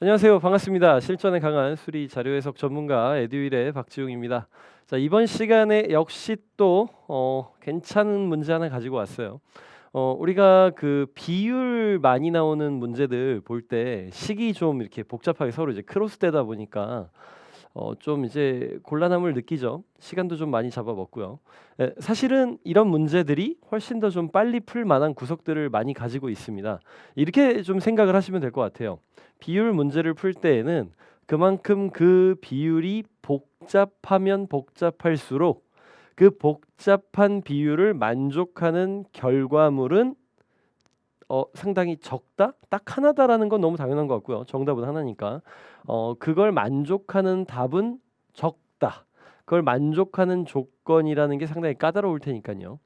안녕하세요. 반갑습니다. 실전에 강한 수리 자료 해석 전문가 에듀윌의 박지웅입니다. 자, 이번 시간에 역시 또 어, 괜찮은 문제 하나 가지고 왔어요. 어, 우리가 그 비율 많이 나오는 문제들 볼 때 식이 좀 이렇게 복잡하게 서로 이제 크로스되다 보니까 어, 좀 이제 곤란함을 느끼죠. 시간도 좀 많이 잡아먹고요. 에, 사실은 이런 문제들이 훨씬 더 좀 빨리 풀 만한 구석들을 많이 가지고 있습니다. 이렇게 좀 생각을 하시면 될 것 같아요. 비율 문제를 풀 때에는 그만큼 그 비율이 복잡하면 복잡할수록 그 복잡한 비율을 만족하는 결과물은 어, 상당히 적다, 딱 하나다라는 건 너무 당연한 것 같고요. 정답은 하나니까 어, 그걸 만족하는 답은 적다. 그걸 만족하는 조건이라는 게 상당히 까다로울 테니까요.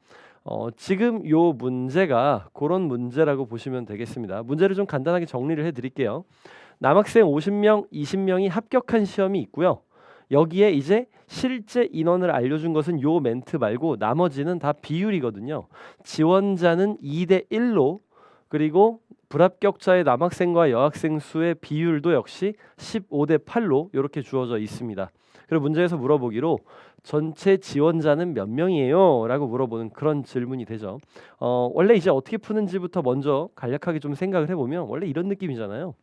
어, 지금 요 문제가 그런 문제라고 보시면 되겠습니다. 문제를 좀 간단하게 정리를 해드릴게요. 남학생 50명, 20명이 합격한 시험이 있고요. 여기에 이제 실제 인원을 알려준 것은 요 멘트 말고 나머지는 다 비율이거든요. 지원자는 2대 1로 그리고 불합격자의 남학생과 여학생 수의 비율도 역시 15대 8로 이렇게 주어져 있습니다. 그리고 문제에서 물어보기로 전체 지원자는 몇 명이에요? 라고 물어보는 그런 질문이 되죠. 어, 원래 이제 어떻게 푸는지부터 먼저 간략하게 좀 생각을 해보면 원래 이런 느낌이잖아요.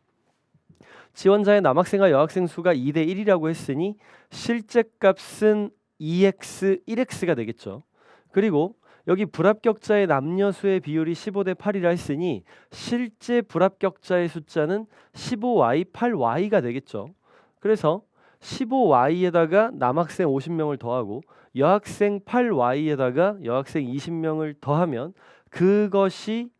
지원자의 남학생과 여학생 수가 2대 1이라고 했으니 실제 값은 2x 1x가 되겠죠. 그리고 여기 불합격자의 남녀 수의 비율이 15대 8이라 했으니 실제 불합격자의 숫자는 15y 8y가 되겠죠. 그래서 15y에다가 남학생 50명을 더하고 여학생 8y에다가 여학생 20명을 더하면 그것이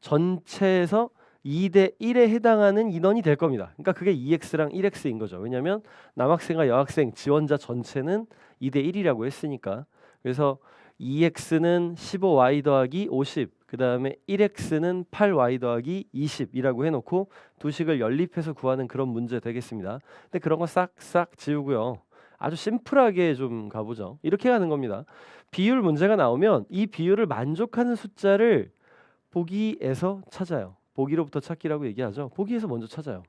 전체에서 2대 1에 해당하는 인원이 될 겁니다. 그러니까 그게 2x랑 1x인 거죠. 왜냐하면 남학생과 여학생 지원자 전체는 2대 1이라고 했으니까. 그래서 2x는 15y 더하기 50, 그 다음에 1x는 8y 더하기 20이라고 해놓고 두 식을 연립해서 구하는 그런 문제 되겠습니다. 근데 그런 거 싹싹 지우고요. 아주 심플하게 좀 가보죠. 이렇게 가는 겁니다. 비율 문제가 나오면 이 비율을 만족하는 숫자를 보기에서 찾아요. 보기로부터 찾기라고 얘기하죠. 보기에서 먼저 찾아요.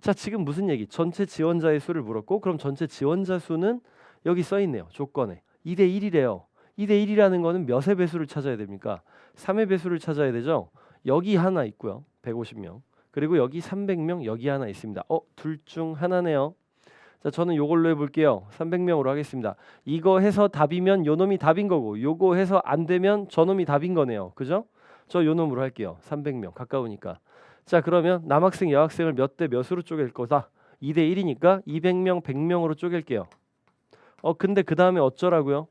자, 지금 무슨 얘기? 전체 지원자의 수를 물었고 그럼 전체 지원자 수는 여기 써 있네요. 조건에 2대 1이래요. 2대 1이라는 거는 몇의 배수를 찾아야 됩니까? 3의 배수를 찾아야 되죠. 여기 하나 있고요. 150명. 그리고 여기 300명 여기 하나 있습니다. 어, 둘 중 하나네요. 자, 저는 요걸로 해 볼게요. 300명으로 하겠습니다. 이거 해서 답이면 요 놈이 답인 거고 요거 해서 안 되면 저 놈이 답인 거네요. 그죠? 저 요 놈으로 할게요. 300명 가까우니까. 자, 그러면 남학생 여학생을 몇 대 몇으로 쪼갤 거다? 2대 1이니까 200명 100명으로 쪼갤게요. 어, 근데 그 다음에 어쩌라고요?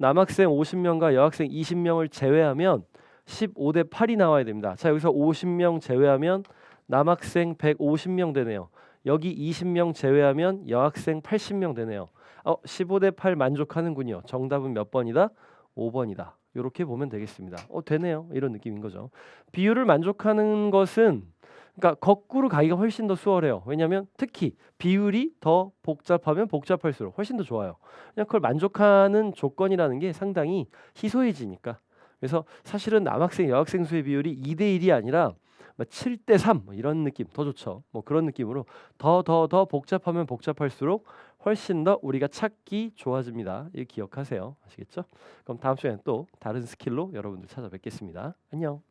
남학생 50명과 여학생 20명을 제외하면 15대 8이 나와야 됩니다. 자 여기서 50명 제외하면 남학생 150명 되네요. 여기 20명 제외하면 여학생 80명 되네요. 어, 15대 8 만족하는군요. 정답은 몇 번이다? 5번이다. 이렇게 보면 되겠습니다. 어, 되네요. 이런 느낌인 거죠. 비율을 만족하는 것은 그러니까 거꾸로 가기가 훨씬 더 수월해요. 왜냐하면 특히 비율이 더 복잡하면 복잡할수록 훨씬 더 좋아요. 그냥 그걸 만족하는 조건이라는 게 상당히 희소해지니까. 그래서 사실은 남학생 여학생 수의 비율이 2대 1이 아니라 7대 3뭐 이런 느낌 더 좋죠. 뭐 그런 느낌으로 더 더 더 복잡하면 복잡할수록 훨씬 더 우리가 찾기 좋아집니다. 이 기억하세요. 아시겠죠? 그럼 다음 시간에 또 다른 스킬로 여러분들 찾아뵙겠습니다. 안녕.